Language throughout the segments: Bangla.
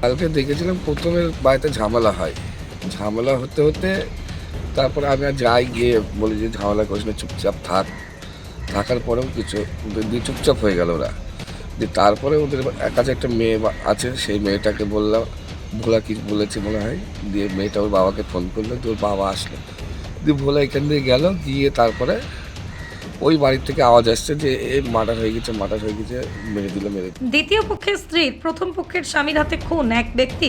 কালকে দেখেছিলাম প্রথমে বাড়িতে ঝামেলা হয়। ঝামেলা হতে হতে তারপরে আমি আর যাই গিয়ে বলি যে ঝামেলা করিস না, চুপচাপ থাক। থাকার পরেও কিছু দিয়ে চুপচাপ হয়ে গেল ওরা। দিয়ে তারপরে ওদের কাছে একটা মেয়ে আছে, সেই মেয়েটাকে বললাম, ভোলা কি বলেছে মনে হয়? দিয়ে মেয়েটা ওর বাবাকে ফোন করল, দিয়ে ওর বাবা আসলো। দিয়ে ভোলা এখান দিয়ে গেল, গিয়ে তারপরে ওই বাড়ির থেকে আওয়াজ আসছে যে, এ মার্ডার হয়ে গেছে, মার্ডার হয়ে গেছে, মেরে দিল, মেরে দ্বিতীয় পক্ষের স্ত্রীর প্রথম পক্ষের স্বামীর হাতে খুন এক ব্যক্তি।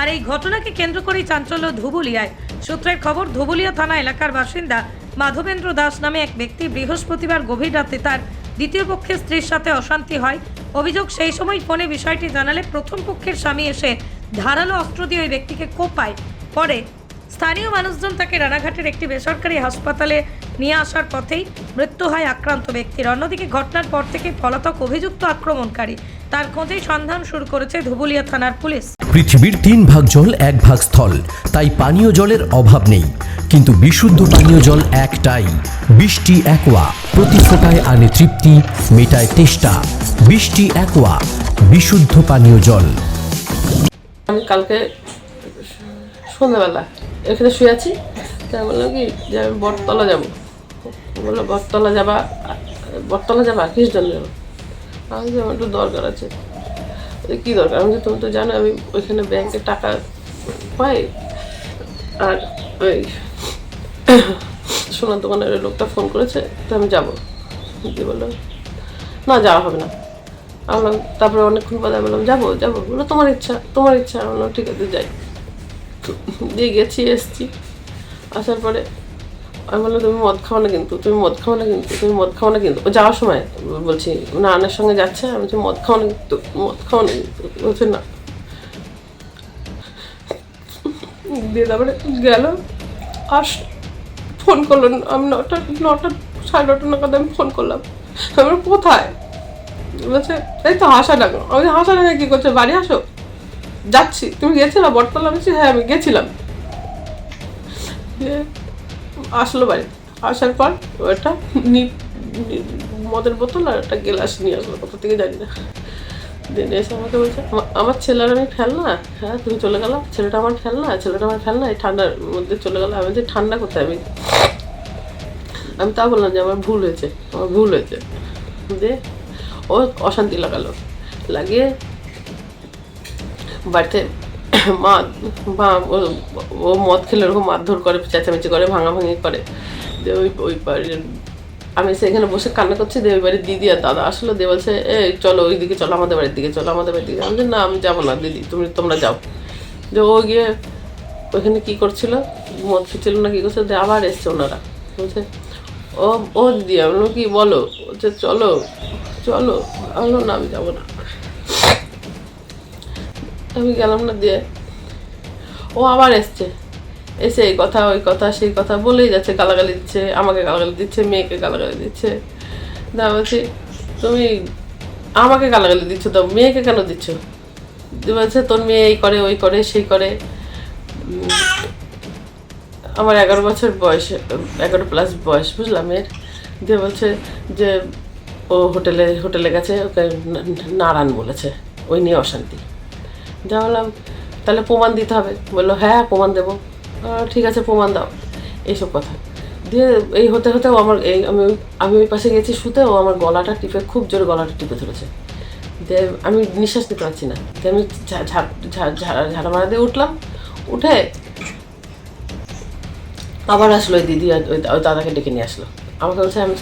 আর এই ঘটনাকে কেন্দ্র করেই চাঞ্চল্য ধুবুলিয়ায়। সূত্রের খবর, ধুবুলিয়া থানা এলাকার বাসিন্দা মাধবেন্দ্র দাস নামে এক ব্যক্তি বৃহস্পতিবার গভীর রাতে তার দ্বিতীয় পক্ষের স্ত্রীর সাথে অশান্তি হয়। অভিযোগ সেই সময় ফোনে বিষয়টি জানালে প্রথম পক্ষের স্বামী এসে ধারালো অস্ত্র দিয়ে ওই ব্যক্তিকে কোপায়। পরে স্থানীয় মানুষজন তাকে রানাঘাটের একটি বেসরকারি হাসপাতালে নিয়ে আসার পথেই মৃত্যু হয় আক্রান্ত ব্যক্তির। অন্যদিকে ঘটনার পর থেকে পলাতক অভিযুক্ত আক্রমণকারী। তার খোঁজেই সন্ধান শুরু করেছে ধুবুলিয়া থানার পুলিশ। পৃথিবীর তিন ভাগ জল এক ভাগ স্থল। তাই পানীয় জলের অভাব নেই। কিন্তু বিশুদ্ধ পানীয় জল একটাই। বৃষ্টি একোয়া। প্রতি ফোটায় আনে তৃপ্তি মেটায় তেষ্টা। বৃষ্টি একোয়া। বিশুদ্ধ পানীয় জল। আমি কালকে সন্ধ্যাবেলা এখানে শুয়ে আছি। তা বললাম কি, যে আমি বটতলা যাব। বলল, বটতলা যাবা? বটতলা যাবা? কিস জন্য যাব? আমি যে, আমার একটু দরকার আছে। কী দরকার? আমি তুমি তো জানো, আমি ওইখানে ব্যাংকে টাকা পাই। আর ওই সোনার দোকানের লোকটা ফোন করেছে, তো আমি যাব। দিয়ে বলল, না, যাওয়া হবে না। আমি তারপরে অনেকক্ষণ আমি বললাম, যাব যাব। বলল, তোমার ইচ্ছা তোমার ইচ্ছা। আমি বললাম, ঠিক আছে, যাই। দিয়ে গেছি, এসছি। আসার পরে আমি বললাম, তুমি মদ খাও না কিন্তু, তুমি মদ খাও না কিন্তু, তুমি মদ খাও না কিন্তু। ও যাওয়ার সময় বলছি না আনার সঙ্গে যাচ্ছে? আমি বলছি, মদ খাও না কিন্তু, মদ খাও না কিন্তু। বলছে, না। দিয়ে তারপরে গেল আস ফোন করল আমি নটা নটা, সাড়ে নটা নাগাদ আমি ফোন করলাম। আমি কোথায়? বলছে, এই তো হাসা ডাকো আমি হাসা ডাকা কি করছে? বাড়ি আসো? যাচ্ছি। তুমি গেছিলা? বটতলা বলছি হ্যাঁ আমি গেছিলাম। আসলো বাড়ি। আসার পর ওটা মদের বোতল আর একটা গেলাস নিয়ে আসলো। কোথা থেকে জানি না। দিন এসে আমাকে বলছে আমার ছেলের আমি ফেলনা হ্যাঁ তুমি চলে গেলাম। ছেলেটা আমার ফেলনা ছেলেটা আমার ফেলনা এই ঠান্ডার মধ্যে চলে গেলাম। আমি যে ঠান্ডা কোথায়? আমি আমি তা বললাম যে আমার ভুল হয়েছে। আমার ভুল হয়েছে। দিয়ে ও অশান্তি লাগালো। লাগিয়ে বাড়িতে মা মা, ও- মদ খেলে ওরকম মারধর করে, চেঁচামেচি করে, ভাঙাভাঙি করে। দিয়ে ওই ওই বাড়ির আমি সেখানে বসে কান্না করছি দিয়ে ওই বাড়ির দিদি আর দাদা আসলো, দিয়ে বলছে, এ, চলো ওই দিকে চলো আমাদের বাড়ির দিকে, চলো আমাদের বাড়ির দিকে। আমি না, আমি যাব না, দিদি, তুমি, তোমরা যাও। যে ও গিয়ে ওইখানে কী করছিল? মদ খেছিল না, কী করছিল? দিয়ে আবার এসছে ওনারা। বলছে, ও ও দিদি। আমি কি বলো? বলছে, চলো চলো। আমি না, আমি যাব না। আমি গেলাম না দিয়ে। ও আবার এসছে। এসে এই কথা, ওই কথা, সেই কথা বলেই যাচ্ছে, গালাগালি দিচ্ছে, আমাকে গালাগালি দিচ্ছে, মেয়েকে গালাগালি দিচ্ছে। দা বলছি, তুমি আমাকে গালাগালি দিচ্ছ তো, মেয়েকে কেন দিচ্ছ? বলছে, তোর মেয়ে এই করে, ওই করে, সেই করে। আমার এগারো বছর বয়স, এগারো প্লাস বয়স বুঝলাম এর দিয়ে বলছে যে, ও হোটেলে হোটেলে গেছে, ওকে নারায়ণ বলেছে। ওই নিয়ে অশান্তি। যা বললাম, তাহলে প্রমাণ দিতে হবে। বলল হ্যাঁ প্রমাণ দেবো। ঠিক আছে, প্রমাণ দাও। এইসব কথা। দিয়ে এই হতে হতে আমার এই আমি আমি ওই পাশে গেছি শুতে ও আমার গলাটা টিপে, খুব জোরে গলাটা টিপে ধরেছে। দিয়ে আমি নিঃশ্বাস নিতে পারছি না। দিয়ে আমি ঝাড়া মারা দিয়ে উঠলাম। উঠে আবার আসলো ওই দিদি ওই দাদাকে ডেকে নিয়ে আসলো। আমাকে বলছে, আমি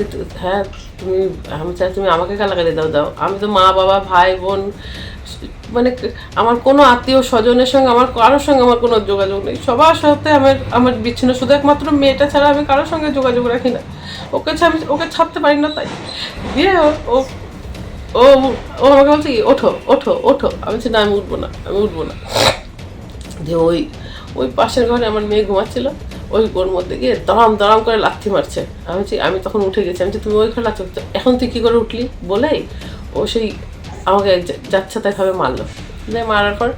হ্যাঁ তুমি, আমি চাই তুমি আমাকে গালাগালি দাও দাও। আমি তো মা, বাবা, ভাই, বোন মানে আমার কোনো আত্মীয় স্বজনের সঙ্গে, আমার কারোর সঙ্গে আমার কোনো যোগাযোগ নেই। সবার সাথে আমার আমার বিচ্ছিন্ন, শুধু একমাত্র মেয়েটা ছাড়া আমি কারোর সঙ্গে যোগাযোগ রাখি না। ওকে আমি, ওকে ছাড়তে পারি না তাই। দিয়ে ও- ও ও আমাকে বলছে কি ওঠো ওঠো ওঠো। আমি বলছি, না, আমি উঠবো না, আমি উঠবো না। দিয়ে ওই ওই পাশের ঘরে আমার মেয়ে ঘুমাচ্ছিল। ওই ওর মধ্যে গিয়ে দড়াম দড়াম করে লাথি মারছে। আমি বলছি, আমি তখন উঠে গেছি। আমি তুমি ওই ঘরে লাথি এখন তুই কী করে উঠলি? বলেই ও সেই আমাকে যা- যাচ্ছে তাইভাবে মারলো। দিয়ে মারার পর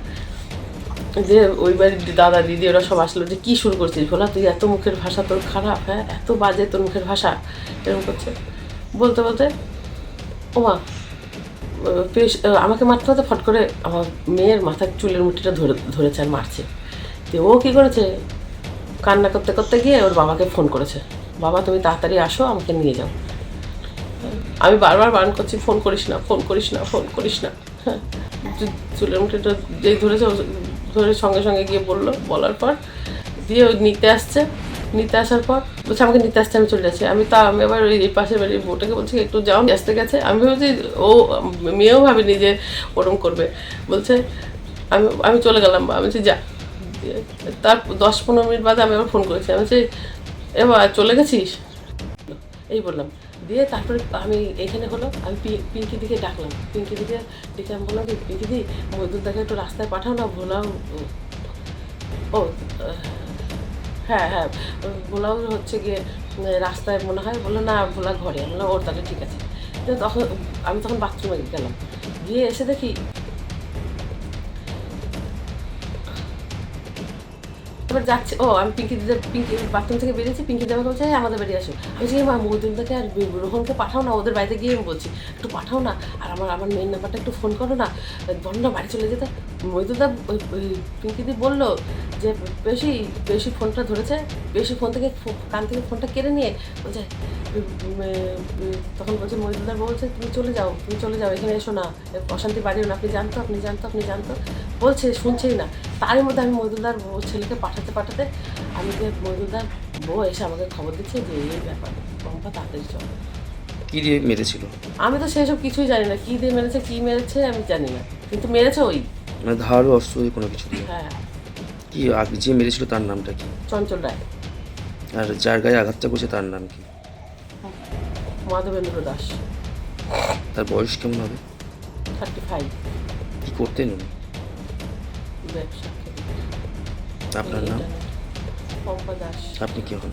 যে ওই বাড়ির দাদা, দিদি, ওরা সব আসলো যে, কী শুরু করছিস ভোলা? তুই এত মুখের ভাষা তোর খারাপ হ্যাঁ? এত বাজে তোর মুখের ভাষা। এরকম করছে। বলতে বলতে ওমা পেশ- আমাকে মারতে মারতে ফট করে আমার মেয়ের মাথার চুলের মুঠিটা ধরে, ধরেছে আর মারছে। তো ও কী করেছে? কান্না করতে করতে গিয়ে ওর বাবাকে ফোন করেছে। বাবা, তুমি তাড়াতাড়ি আসো, আমাকে নিয়ে যাও। আমি বারবার বারণ করছি, ফোন করিস না, ফোন করিস না, ফোন করিস না। হ্যাঁ। চুলের মুঠিটা যেই ধরেছে ধরে সঙ্গে সঙ্গে গিয়ে বলল, বলার পর দিয়ে ওই নিতে আসছে। নিতে আসার পর বলছে, আমাকে নিতে আসছে, আমি চলে যাচ্ছি। আমি তা, আমি আবার ওই পাশের বাড়ির বউটাকে বলছি, একটু যাও আসতে গেছে। আমি ভেবেছি ও মেয়েও ভাবেনি যে ওরম করবে। বলছে, আমি আমি চলে গেলাম বা। আমি বলছি, যা। তার দশ পনেরো মিনিট বাদে আমি আবার ফোন করেছি। আমি বলছি এবার চলে গেছিস? এই বললাম। দিয়ে তারপরে আমি এখানে হলো, আমি পিঙ্কি দিকে ডাকলাম। পিঙ্কি দিকে ডেকে আমি বললাম পিঙ্কি দি মজদুরদাকে একটু রাস্তায় পাঠাও না, ভোলাও, ও হ্যাঁ হ্যাঁ ভোলাও হচ্ছে গিয়ে, রাস্তায় মনে হয়, বলল না, ভোলা ঘরে। আমি বললাম, ওর তাহলে ঠিক আছে। তখন, আমি তখন বাথরুমে গেলাম। গিয়ে এসে দেখি এবার যাচ্ছে, ও, আমি পিঙ্কি দিদি পিঙ্কি বাথরুম থেকে বেরিয়েছি পিঙ্কি আমাকে বলছে হ্যাঁ আমাদের বাড়ি আসো। আমি বলছি মা মহিদুলদাকে আর রোহনকে পাঠাও না, ওদের বাড়িতে গিয়ে আমি বলছি, একটু পাঠাও না, আর আমার আমার মেয়ের নাম্বারটা একটু ফোন করো না বন্ধ না বাড়ি চলে যেতে। মহিদুলদা ওই ওই পিঙ্কি দি বলল যে বেশি বেশি ফোনটা ধরেছে বেশি ফোন থেকে কান থেকে ফোনটা কেড়ে নিয়ে বলছে তখন বলছে মহিদুলদার বলছে তুমি চলে যাও তুমি চলে যাও এখানে এসো না অশান্তি বাড়িও না আপনি জানতো আপনি জানতো আপনি জানতো। বলছে শুনছেই না। তারই মধ্যে আমি মহিদুলদার বউ ছেলেকে পাঠাতে পাঠাতে আমি যে মহিদুলদার বউ এসে আমাকে খবর দিচ্ছে যে এই ব্যাপার পম্পা তাড়াতাড়ি চল। কি দিয়ে মেরেছিল? আমি তো সেসব কিছুই জানি না কী দিয়ে মেরেছে কী মেরেছে আমি জানি না কিন্তু মেরেছে ওই মানে ধারও অস্ত্র দিয়ে কোনো কিছু দিয়ে? হ্যাঁ। কি আগে যে মেরেছিল তার নামটা কি? চঞ্চল রায়। আর যার গায়ে আঘাতটা করছে তার নাম কি? মাধবেন্দ্র দাস। তার বয়স কেমন হবে? থার্টি ফাইভ কি করতেন উনি? ব্যবসা আপনার নাম? পম্পা দাস। আপনি কি হন?